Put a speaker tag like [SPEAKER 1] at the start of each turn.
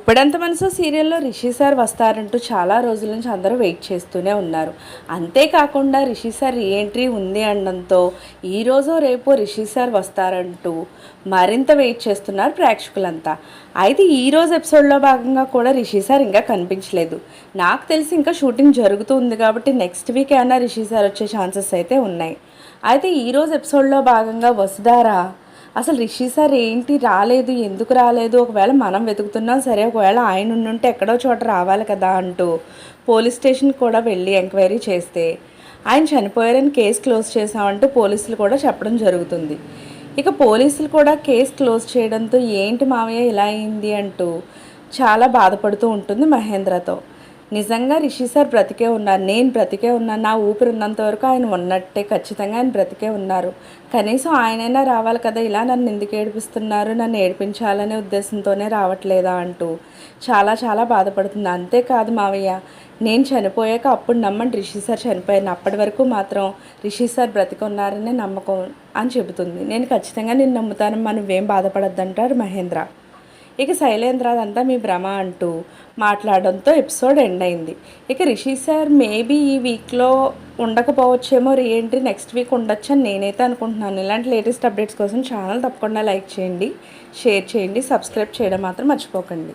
[SPEAKER 1] గుప్పెడంత మనసు సీరియల్లో రిషి సార్ వస్తారంటూ చాలా రోజుల నుంచి అందరూ వెయిట్ చేస్తూనే ఉన్నారు. అంతేకాకుండా రిషి సార్ రీఎంట్రీ ఉంది అనడంతో ఈరోజు రేపు రిషి సార్ వస్తారంటూ మరింత వెయిట్ చేస్తున్నారు ప్రేక్షకులంతా. అయితే ఈ రోజు ఎపిసోడ్లో భాగంగా కూడా రిషి సార్ ఇంకా కనిపించలేదు. నాకు తెలిసి ఇంకా షూటింగ్ జరుగుతుంది కాబట్టి నెక్స్ట్ వీక్ ఏమైనా రిషి సార్ వచ్చే ఛాన్సెస్ అయితే ఉన్నాయి. అయితే ఈరోజు ఎపిసోడ్లో భాగంగా వసుధారా అసలు రిషి సార్ ఏంటి? రాలేదు. ఎందుకు రాలేదు? ఒకవేళ మనం వెతుకుతున్నాం సరే ఒకవేళ ఆయన ఉండుంటే ఎక్కడో చోట రావాలి కదా అంటూ పోలీస్ స్టేషన్ కూడా వెళ్ళి ఎంక్వైరీ చేస్తే ఆయన చనిపోయారని కేసు క్లోజ్ చేశామంటూ పోలీసులు కూడా చెప్పడం జరుగుతుంది. ఇక పోలీసులు కూడా కేసు క్లోజ్ చేయడంతో ఏంటి మావయ్య ఇలా అయింది అంటూ చాలా బాధపడుతూ ఉంటుంది మహేంద్రతో. నిజంగా రిషి సార్ బ్రతికే ఉన్నారు నేను బ్రతికే ఉన్నాను నా ఊపిరి ఉన్నంత వరకు ఆయన ఉన్నట్టే ఖచ్చితంగా ఆయన బ్రతికే ఉన్నారు. కనీసం ఆయనైనా రావాలి కదా ఇలా నన్ను ఎందుకు ఏడిపిస్తున్నారు? నన్ను ఏడిపించాలనే ఉద్దేశంతోనే రావట్లేదా అంటూ. చాలా చాలా బాధపడుతుంది. అంతేకాదు మావయ్య నేను చనిపోయాక అప్పుడు నమ్మండి రిషి సార్ చనిపోయాను అప్పటి వరకు మాత్రం రిషి సార్ బ్రతికి ఉన్నారనే నమ్మకం అని చెబుతుంది. నేను ఖచ్చితంగా నేను నమ్ముతానమ్మా నువ్వేం బాధపడద్దంటారు మహేంద్ర. ఇక శైలేంద్ర అదంతా మీ భ్రమ అంటూ మాట్లాడడంతో ఎపిసోడ్ ఎండ్ అయింది ఇక రిషి సార్ మేబీ ఈ వీక్లో ఉండకపోవచ్చేమో రీఎంట్రీ నెక్స్ట్ వీక్ ఉండొచ్చు అని నేనైతే అనుకుంటున్నాను. ఇలాంటి లేటెస్ట్ అప్డేట్స్ కోసం ఛానల్ తప్పకుండా లైక్ చేయండి షేర్ చేయండి సబ్స్క్రైబ్ చేయడం మాత్రం మర్చిపోకండి.